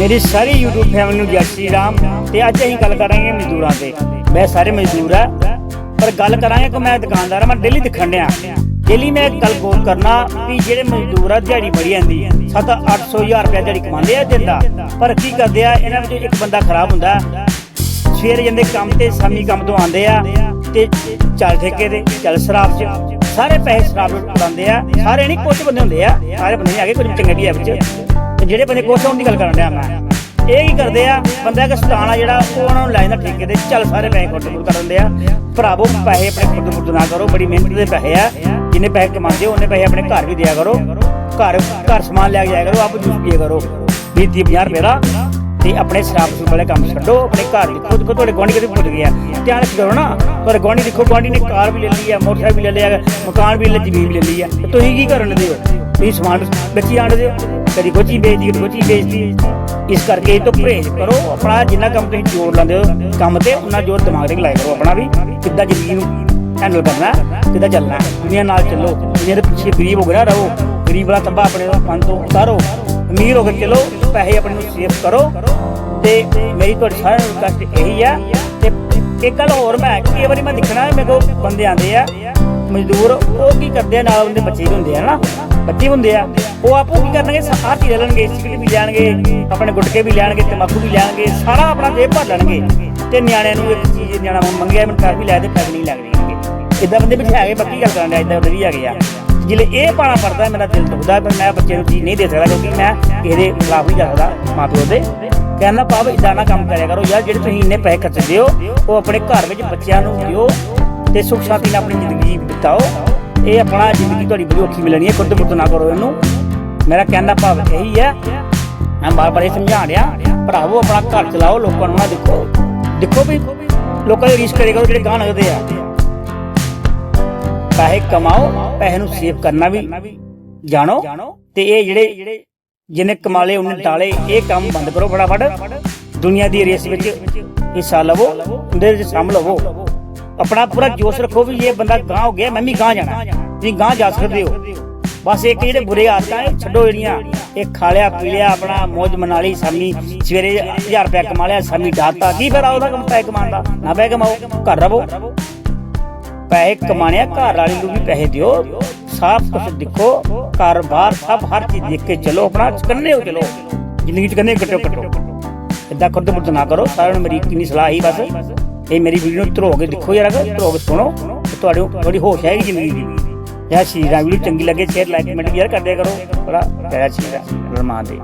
ਮੇਰੀ ਸਾਰੀ YouTube family ਨੂੰ ਜੈ ਸ਼੍ਰੀ ਰਾਮ ਤੇ ਅੱਜ ਅਸੀਂ ਗੱਲ ਕਰਾਂਗੇ ਮਜ਼ਦੂਰਾਂ ਤੇ। ਮੈਂ ਸਾਰੇ ਮਜ਼ਦੂਰ ਆ, ਪਰ ਗੱਲ ਕਰਾਂਗੇ ਕਿ ਮੈਂ ਦੁਕਾਨਦਾਰ ਆ, ਮੈਂ ਡੇਲੀ ਦਿਖਣ ਡਿਆ। ਡੇਲੀ ਮੈਂ ਗੱਲ ਗੌਰ ਕਰਨਾ ਵੀ ਜਿਹੜੇ ਮਜ਼ਦੂਰ ਆ, ਦਿਹਾੜੀ ਬੜੀ ਜਾਂਦੀ 7 800 ਹਜ਼ਾਰ ਰੁਪਏ ਦਿਹਾੜੀ ਕਮਾਉਂਦੇ ਆ ਦਿਨ ਦਾ। ਪਰ ਕੀ ਕਰਦੇ ਆ, ਇਹਨਾਂ ਵਿੱਚੋਂ ਇੱਕ ਬੰਦਾ ਖਰਾਬ ਹੁੰਦਾ। ਸਵੇਰੇ ਜਾਂਦੇ ਕੰਮ ਤੇ, ਸ਼ਾਮੀ ਕੰਮ ਤੋਂ ਆਉਂਦੇ ਆ ਤੇ ਚੱਲ ਠੇਕੇ ਦੇ ਚੱਲ ਸ਼ਰਾਬ 'ਚ। ਸਾਰੇ ਪੈਸੇ ਸ਼ਰਾਬ ਨੂੰ ਉਡਾਉਂਦੇ ਆ। ਸਾਰੇ ਨਹੀਂ ਕੁਝ ਬੰਦੇ ਹੁੰਦੇ ਆ, ਸਾਰੇ ਬੰਦੇ ਨਹੀਂ ਹੈਗੇ, ਕੁਝ ਚੰਗੇ ਵੀ ਆ ਵਿੱਚ। ਤੇ ਜਿਹੜੇ ਬੰਦੇ ਕੁਛ ਹੋਣ ਦੀ ਗੱਲ ਕਰਨ ਡਿਆ ਮੈਂ। ਇਹ ਕੀ ਕਰਦੇ ਆ? ਬੰਦਾ ਕਿ ਸਤਾਨਾ ਜਿਹੜਾ, ਉਹ ਉਹਨਾਂ ਨੂੰ ਲੈ ਜਾਂਦਾ ਠੇਕੇ ਦੇ ਚੱਲ ਸਾਰੇ ਪੈਸੇ ਖੁੱਟ ਖੁੱਟ ਕਰ ਦਿੰਦੇ ਆ। ਭਰਾਵੋ, ਪੈਸੇ ਆਪਣੇ ਖੁੱਟ ਖੁੱਟ ਨਾ ਕਰੋ, ਬੜੀ ਮਿਹਨਤ ਦੇ ਪੈਸੇ ਆ। ਜਿੰਨੇ ਪੈਸੇ ਕਮਾਉਂਦੇ ਹੋ, ਉਹਨੇ ਪੈਸੇ ਆਪਣੇ ਘਰ ਵੀ ਦਿਆ ਕਰੋ। ਘਰ ਘਰ ਸਮਾਨ ਲੈ ਕੇ ਜਾਇਆ ਕਰੋ, ਆਪ ਜੂਸ ਪੀਆ ਕਰੋ। 20 50 ਰੁਪਏ ਦਾ, ਤੇ ਆਪਣੇ ਸ਼ਰਾਬ ਸੂਬ ਵਾਲੇ ਕੰਮ ਛੱਡੋ, ਆਪਣੇ ਘਰ ਦੇਖੋ ਦੇਖੋ ਤੁਹਾਡੇ ਗੁਆਂਢੀ ਕਿਤੇ ਭੁੱਲ ਗਿਆ ਧਿਆਨ ਕਰੋ ਨਾ, ਤੁਹਾਡੇ ਗੁਆਂਢੀ ਦੇਖੋ, ਗੁਆਂਢੀ ਨੇ ਕਾਰ ਵੀ ਲੈ ਲਈ ਆ, ਮੋਟਰਸਾਈਕਲ ਵੀ ਲੈ ਲਿਆ, ਮਕਾਨ ਵੀ ਲੈ ਜ਼ਮੀਨ ਵੀ ਲੈ ਲਈ ਆ। ਤੁਸੀਂ ਕੀ ਕਰਨ ਦੇ ਹੋ? ਤੁਸੀਂ ਸਮਾਨ ਵੇਚੀ ਆਂਦੇ ਹੋ? ਕਦੀ ਕੋਚੀ ਵੇਚਦੀ, ਕਦੀ ਕੋਚੀ ਵੇਚਦੀ। ਇਸ ਕਰਕੇ ਇਹ ਤੋਂ ਪਰਹੇਜ਼ ਕਰੋ, ਆਪਣਾ ਜਿੰਨਾ ਕੰਮ ਤੁਸੀਂ ਜੋੜ ਲੈਂਦੇ ਹੋ, ਕੰਮ ਤੇ ਉਹਨਾਂ ਜੋਰ ਦਿਮਾਗ ਤੇ ਲਾਇਆ ਕਰੋ ਆਪਣਾ ਵੀ, ਕਿੱਦਾਂ ਜ਼ਿੰਦਗੀ ਨੂੰ ਹੈਂਡਲ ਕਰਨਾ, ਕਿੱਦਾਂ ਚੱਲਣਾ। ਦੁਨੀਆ ਨਾਲ ਚੱਲੋ, ਦੁਨੀਆ ਦੇ ਪਿੱਛੇ ਗਰੀਬ ਹੋ ਗਿਆ ਨਾ ਰਹੋ, ਗਰੀਬ ਵਾਲਾ ਤੱਬਾ ਆਪਣੇ ਮਨ ਤੋਂ ਉਤਾਰੋ, ਅਮੀਰ ਹੋ ਕੇ ਚਲੋ, ਪੈਸੇ ਆਪਣੇ ਨੂੰ ਸੇਵ ਕਰੋ। ਤੇ ਮੇਰੀ ਤੁਹਾਡੀ ਸਾਰਿਆਂ ਨੂੰ ਰਿਕਵੈਸਟ ਇਹੀ ਆ, ਤੇ ਇੱਕ ਗੱਲ ਹੋਰ ਮੈਂ ਕਈ ਵਾਰੀ ਮੈਂ ਦੇਖਣਾ, ਮੇਰੇ ਕੋਲ ਬੰਦੇ ਆਉਂਦੇ ਆ ਮਜ਼ਦੂਰ, ਉਹ ਕੀ ਕਰਦੇ ਆ, ਨਾਲ ਉਹਦੇ ਬੱਚੇ ਵੀ ਹੁੰਦੇ ਆ ਨਾ ਬੱਚੇ ਵੀ ਹੁੰਦੇ ਆ। ਉਹ ਆਪੋ ਕੀ ਕਰਨਗੇ ਹਰ ਚੀਜ਼ ਲੈਣਗੇ ਸਿਗਰਟ ਵੀ ਲੈਣਗੇ, ਆਪਣੇ ਗੁਟਕੇ ਵੀ ਲੈਣਗੇ ਤਮਾਕੂ ਵੀ ਲੈਣਗੇ, ਸਾਰਾ ਆਪਣਾ ਜੇਬ ਭਰ ਲੈਣਗੇ। ਤੇ ਨਿਆਣਿਆਂ ਨੂੰ ਇੱਕ ਚੀਜ਼ ਨਿਆਣਾ ਮੰਗਿਆ, ਮੈਨੂੰ ਕਰ ਵੀ ਲੈ ਦੇ, ਪੈਸੇ ਨਹੀਂ ਲੱਗਦੇ ਇਦਾਂ ਬੰਦੇ ਵਿੱਚ ਹੈਗੇ, ਬਾਕੀ ਗੱਲ ਕਰਨ ਦਾ ਇਦਾਂ ਬੰਦੇ ਵੀ ਹੈਗੇ ਆ। ਜਿਲੇ ਇਹ ਪਾਣਾ ਪੜਦਾ, ਮੇਰਾ ਦਿਲ ਦੁਖਦਾ, ਪਰ ਮੈਂ ਬੱਚੇ ਨੂੰ ਚੀਜ਼ ਨਹੀਂ ਦੇ ਸਕਦਾ, ਕਿਉਂਕਿ ਮੈਂ ਇਹਦੇ ਖਿਲਾਫ ਨਹੀਂ ਜਾ ਸਕਦਾ ਮਾਂ ਪਿਓ ਦੇ ਕਹਿੰਦਾ ਪਾਪ ਇਦਾਂ ਨਾ ਕੰਮ ਕਰਿਆ ਕਰੋ, ਯਾਰ, ਜਿਹੜੇ ਤੁਸੀਂ ਇੰਨੇ ਪੈਸੇ ਖਰਚਦੇ ਹੋ, ਉਹ ਆਪਣੇ ਘਰ ਵਿੱਚ ਬੱਚਿਆਂ ਨੂੰ ਦਿਓ ਤੇ ਸੁਖ ਸ਼ਾਂਤੀ ਨਾਲ ਆਪਣੀ ਜ਼ਿੰਦਗੀ ਬਿਤਾਓ। ਇਹ ਆਪਣਾ ਜ਼ਿੰਦਗੀ ਤੁਹਾਡੀ ਬੜੀ ਔਖੀ ਮਿਲਣੀ ਹੈ, ਖੁਦ ਮੁੱਤ ਨਾ ਕਰੋ ਇਹਨੂੰ। ਮੇਰਾ ਕਹਿੰਦਾ ਭਾਵ ਇਹੀ ਹੈ, ਮੈਂ ਬਾਰ ਬਾਰ ਇਹ ਸਮਝਾ ਰਿਹਾ ਭਰਾਵੋ, ਆਪਣਾ ਘਰ ਚਲਾਓ, ਲੋਕਾਂ ਨੂੰ ਨਾ ਦੇਖੋ। ਦੇਖੋ ਵੀ ਲੋਕਾਂ ਦੀ ਰੀਸ ਕਰੇ ਜਿਹੜੇ ਗਾਹ ਲੱਗਦੇ ਆ। ਪੈਸੇ ਕਮਾਓ, ਪੈਸੇ ਨੂੰ ਸੇਵ ਕਰਨਾ ਵੀ, ਜਾਣੋ, ਤੇ ਇਹ ਜਿਹੜੇ ਜਿਹਨੇ ਕਮਾਲੇ ਉਹਨੇ ਡਾਲੇ ਇਹ ਕੰਮ ਬੰਦ ਕਰੋ ਫਟਾਫਟ। ਦੁਨੀਆ ਦੀ ਰੇਸ ਵਿੱਚ ਹਿੱਸਾ ਲਵੋ, ਉਹਦੇ ਵਿੱਚ ਸ਼ਾਮਲ ਹੋਵੋ ਆਪਣਾ ਪੂਰਾ ਜੋਸ਼ ਰੱਖੋ ਵੀ ਇਹ ਬੰਦਾ ਗਾਂ ਹੋ ਗਿਆ, ਮੈਂ ਵੀ ਗਾਂ ਜਾਣਾ। ਤੁਸੀਂ ਗਾਂ ਜਾ ਸਕਦੇ ਹੋ। ਬਸ ਇੱਕ ਜਿਹੜੇ ਬੁਰੇ ਆਦਤਾਂ ਇਹ ਛੱਡੋ ਜਿਹੜੀਆਂ। ਇਹ ਖਾ ਲਿਆ, ਪੀ ਲਿਆ, ਆਪਣਾ ਮौज ਮਨਾ ਲਈ, ਸ਼ਾਮੀ ਸਵੇਰੇ 1000 ਰੁਪਏ ਕਮਾ ਲਿਆ, ਸ਼ਾਮੀ ਡਾਤਾ ਕੀ ਫਿਰ ਉਹਦਾ ਕੰਮ ਪੈਸੇ ਕਮਾਉਣ ਨਾ ਪੈਸੇ ਕਮਾਓ, ਘਰ ਰਵੋ ਪੈਸੇ ਕਮਾਣਿਆ ਘਰ ਵਾਲੇ ਨੂੰ ਵੀ ਪੈਸੇ ਦਿਓ। ਸਾਫ਼ ਕੁਛ ਦੇਖੋ ਘਰ-ਬਾਰ ਸਭ ਹਰ ਚੀਜ਼ ਦੇਖ ਕੇ ਚਲੋ, ਆਪਣਾ ਕੰਨੇ ਹੋ ਚਲੋ। ਜ਼ਿੰਦਗੀ ਚ ਕੰਨੇ ਕੱਟੋ ਕੱਟੋ ਇਦਾਂ ਖੁਦ ਮੁੱਦ ਨਾ ਕਰੋ, ਸਾਰਿਆਂ ਨੂੰ ਮੇਰੀ ਕਿੰਨੀ ਸਲਾਹ ਹੀ ਬਸ। ਇਹ ਮੇਰੀ ਵੀਡੀਓ ਨੂੰ ਧਰੋ ਕੇ ਦੇਖੋ ਯਾਰ ਅਗਰ ਧਰੋ ਕੇ ਸੁਣੋ ਤੁਹਾਡੇ ਥੋੜੀ ਹੋਸ਼ ਆਏਗੀ ਜ਼ਿੰਦਗੀ ਦੀ। ਜਾਂ ਸ਼ੀਰਾ ਵੀਡੀਓ ਚੰਗੀ ਲੱਗੇ ਸ਼ੇਅਰ ਲਾਈਕ ਕਮੈਂਟ ਵੀ ਯਾਰ ਕਰਦੇ ਕਰੋ। ਬੜਾ ਪਿਆਰਾ ਸ਼ੀਰਾ ਰਮਾਨ ਦੇ।